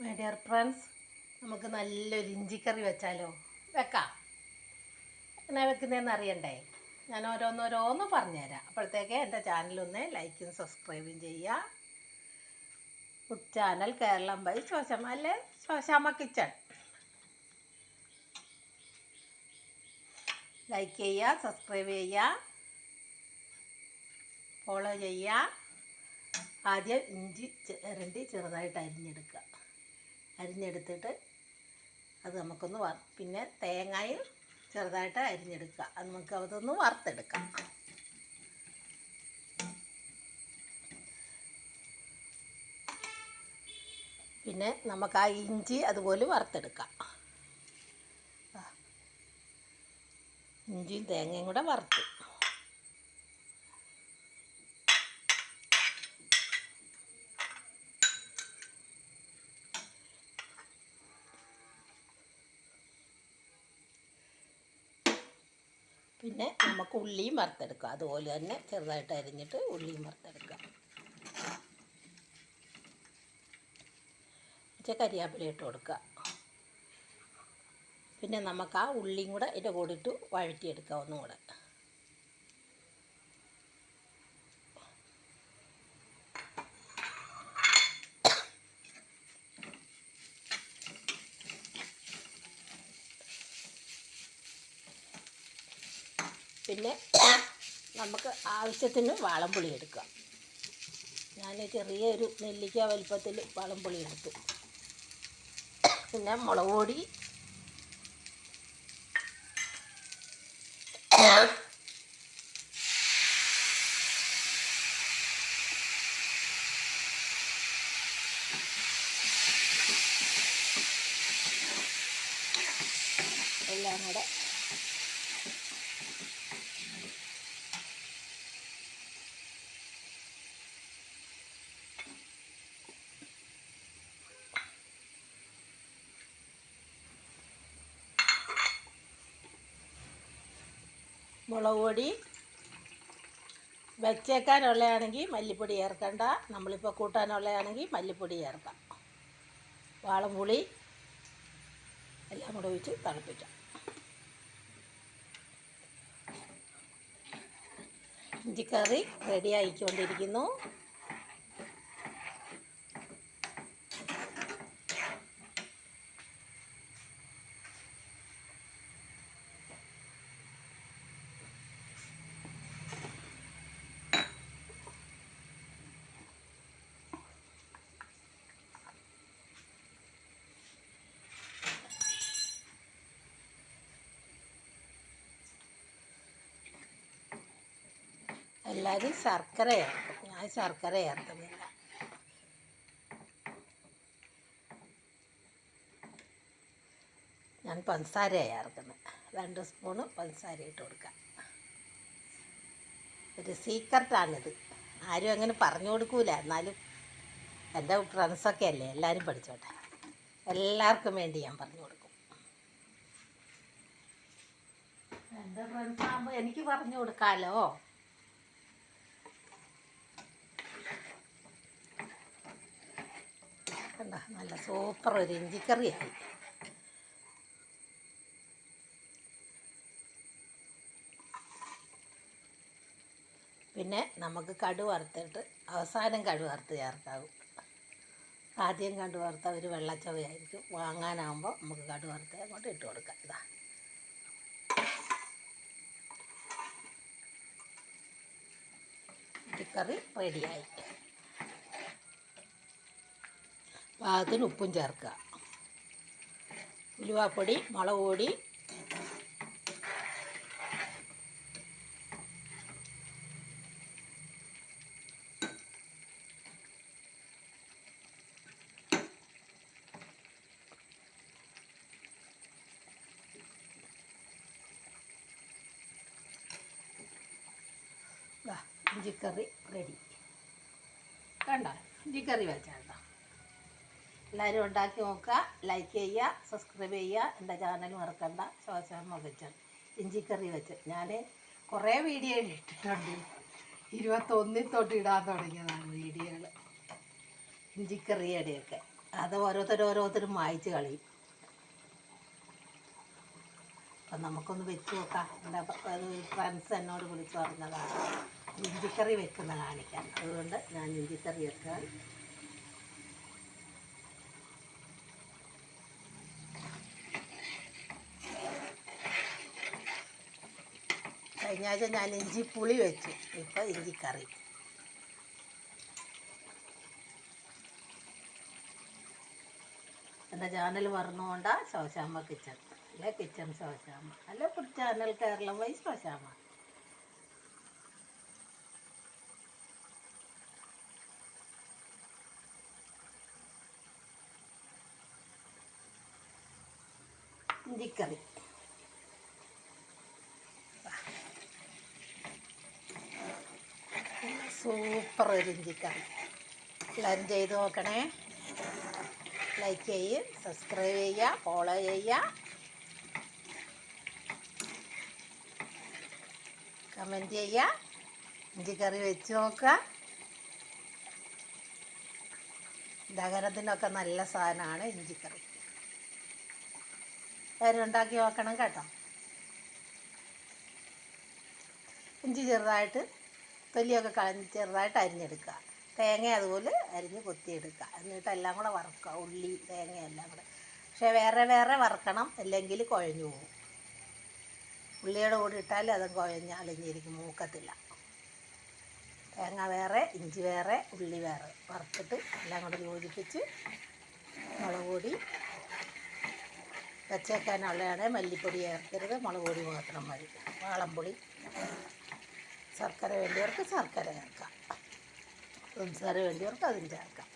My dear friends നമുക്ക് നല്ലൊരു ഇഞ്ചിക്കറി വെച്ചാലോ? വെക്കാം. എങ്ങനെ വെക്കുന്നതെന്ന് അറിയണ്ടേ? ഞാൻ ഓരോന്നോരോന്ന് പറഞ്ഞുതരാം. അപ്പോഴത്തേക്ക് എന്റെ ചാനലൊന്ന് ലൈക്കും സബ്സ്ക്രൈബും ചെയ്യുക. Food channel Keralam by Shoshamma അല്ലേ? ശോശാമ്മ കിച്ചൺ. ലൈക്ക് ചെയ്യുക സബ്സ്ക്രൈബ് ചെയ്യുക ഫോളോ ചെയ്യുക. ആദ്യം ഇഞ്ചി ചേരണ്ടി ചെറുതായിട്ട് അരിഞ്ഞെടുക്കുക. അരിഞ്ഞെടുത്തിട്ട് അത് നമുക്കൊന്ന് വറ പിന്നെ തേങ്ങയും ചെറുതായിട്ട് അരിഞ്ഞെടുക്കുക. അത് നമുക്ക് അതൊന്ന് വറുത്തെടുക്കാം. പിന്നെ നമുക്ക് ആ ഇഞ്ചി അതുപോലെ വറുത്തെടുക്കാം. ഇഞ്ചിയും തേങ്ങയും കൂടെ വറുത്ത്. പിന്നെ നമുക്ക് ഉള്ളിയും വറുത്തെടുക്കാം. അതുപോലെ തന്നെ ചെറുതായിട്ട് അരിഞ്ഞിട്ട് ഉള്ളിയും വറുത്തെടുക്കാം. ഇച്ചിരി കരിയാപ്പില ഇട്ട് കൊടുക്കുക. പിന്നെ നമുക്ക് ആ ഉള്ളിയും കൂടെ ഇതിന്റെ കൂടെ ഇട്ട് വഴറ്റിയെടുക്കാം ഒന്നും കൂടെ പിന്നെ നമുക്ക് ആവശ്യത്തിന് വാളംപുളി എടുക്കാം. ഞാൻ ചെറിയൊരു നെല്ലിക്ക വലിപ്പത്തിൽ വാളംപുളി എടുത്തു. പിന്നെ മുളക് പൊടി. എല്ലാം കൂടെ മുളക് പൊടി വെച്ചേക്കാനുള്ളതാണെങ്കിൽ മല്ലിപ്പൊടി ചേർക്കണ്ട. നമ്മളിപ്പോൾ കൂട്ടാനുള്ളതാണെങ്കിൽ മല്ലിപ്പൊടി ചേർക്കാം. വാളംപുളി എല്ലാം കൂടെ ഒഴിച്ച് തിളപ്പിക്കാം. ഇഞ്ചിക്കറി റെഡി ആയിക്കൊണ്ടിരിക്കുന്നു. എല്ലാവരും ശർക്കര ചേർക്കും. ഞാൻ ശർക്കര ചേർക്കുന്നില്ല. ഞാൻ പഞ്ചസാര ചേർക്കുന്നത് രണ്ട് സ്പൂണ് പഞ്ചസാര ഇട്ട് കൊടുക്കാം. ഒരു സീക്രട്ടാണിത്. ആരും അങ്ങനെ പറഞ്ഞു കൊടുക്കൂല. എന്നാലും എന്റെ ഫ്രണ്ട്സൊക്കെ അല്ലേ? എല്ലാവരും പഠിച്ചോട്ടെ. എല്ലാവർക്കും വേണ്ടി ഞാൻ പറഞ്ഞു കൊടുക്കും. എന്റെ ഫ്രണ്ട്സ് ആകുമ്പോൾ എനിക്ക് പറഞ്ഞു കൊടുക്കാമല്ലോ കണ്ട നല്ല സൂപ്പർ ഒരു ഇഞ്ചിക്കറിയായി പിന്നെ നമുക്ക് കടു വറുത്തിട്ട് അവസാനം കടു വറുത്ത് ചേർക്കാവും. ആദ്യം കടു വറുത്ത ഒരു വെള്ളച്ചവയായിരിക്കും. വാങ്ങാനാകുമ്പോൾ നമുക്ക് കടു വറുത്ത് അങ്ങോട്ട് ഇട്ട് കൊടുക്കാം. ഇതാ ഇഞ്ചിക്കറി റെഡിയായി പാകത്തിന് ഉപ്പും ചേർക്കുക. ഉലുവാപ്പൊടി മുളക് പൊടി. ഇഞ്ചിക്കറി റെഡി കണ്ടോ? ഇഞ്ചിക്കറി വെച്ചാട്ടോ എല്ലാവരും ഉണ്ടാക്കി നോക്കുക ലൈക്ക് ചെയ്യുക സബ്സ്ക്രൈബ് ചെയ്യുക. എന്റെ ചാനൽ മറക്കണ്ട. ശോശാമ്മ കിച്ചൺ ഇഞ്ചിക്കറി വെച്ച്. ഞാൻ കുറേ വീഡിയോ ഇട്ടിട്ടുണ്ട്. ഇരുപത്തൊന്നിൽ തൊട്ട് ഇടാൻ തുടങ്ങിയതാണ് വീഡിയോകൾ. ഇഞ്ചിക്കറിയുടെയൊക്കെ അത് ഓരോരുത്തർ ഓരോരുത്തരും വായിച്ച് കളയും. അപ്പം നമുക്കൊന്ന് വെച്ച് നോക്കാം. എന്റെ ഫ്രണ്ട്സ് എന്നോട് വിളിച്ച് പറഞ്ഞതാണ്. ഇഞ്ചിക്കറി വെക്കുന്ന കാണിക്കാൻ. അതുകൊണ്ട് ഞാൻ ഇഞ്ചിക്കറി വെക്കാൻ കഴിഞ്ഞ ആഴ്ച ഞാൻ ഇഞ്ചി പുളി വെച്ചു. ഇപ്പോൾ ഇഞ്ചിക്കറി എന്റെ ചാനൽ പറഞ്ഞുകൊണ്ടാ ശോശാമ്മ കിച്ചൺ അല്ലെ കിച്ചൺ ശോശാമ്മ? അല്ലെ ചാനൽ കേരളം വൈ ശോശാമ്മ? ഇഞ്ചിക്കറി. സൂപ്പർ ഒരു ഇഞ്ചിക്കറി എല്ലാവരും ചെയ്ത് നോക്കണേ. ലൈക്ക് ചെയ്യും സബ്സ്ക്രൈബ് ചെയ്യുക ഫോളോ ചെയ്യുക കമന്റ് ചെയ്യുക ഇഞ്ചിക്കറി വെച്ച് നോക്കുക. ദഹനത്തിനൊക്കെ നല്ല സാധനമാണ് ഇഞ്ചിക്കറി ഉണ്ടാക്കി നോക്കണം കേട്ടോ. ഇഞ്ചി ചെറുതായിട്ട് തൊലിയൊക്കെ കളഞ്ഞ് ചെറുതായിട്ട് അരിഞ്ഞെടുക്കുക. തേങ്ങ അതുപോലെ അരിഞ്ഞ് കൊത്തിയെടുക്കുക. എന്നിട്ട് എല്ലാം കൂടെ വറുക്കുക. ഉള്ളി തേങ്ങ എല്ലാം കൂടെ. പക്ഷേ വേറെ വേറെ വറുക്കണം അല്ലെങ്കിൽ കുഴഞ്ഞു പോകും. ഉള്ളിയുടെ കൂടെ ഇട്ടാൽ അത് കുഴഞ്ഞ് അലിഞ്ഞിരിക്കും. മൂക്കത്തില്ല. തേങ്ങ വേറെ ഇഞ്ചി വേറെ ഉള്ളി വേറെ. വറുത്തിട്ട് എല്ലാം കൂടെ യോജിപ്പിച്ച് മുളക് പൊടി വെച്ചേക്കാനുള്ളതാണ് മല്ലിപ്പൊടി ചേർക്കരുത്. മുളക് പൊടി മാത്രം മതി. വാളംപൊടി. ശർക്കര വേണ്ടിയവർക്ക് ശർക്കര ചേർക്കാം. പഞ്ചസാര വേണ്ടിയവർക്ക് അതും ചേർക്കാം.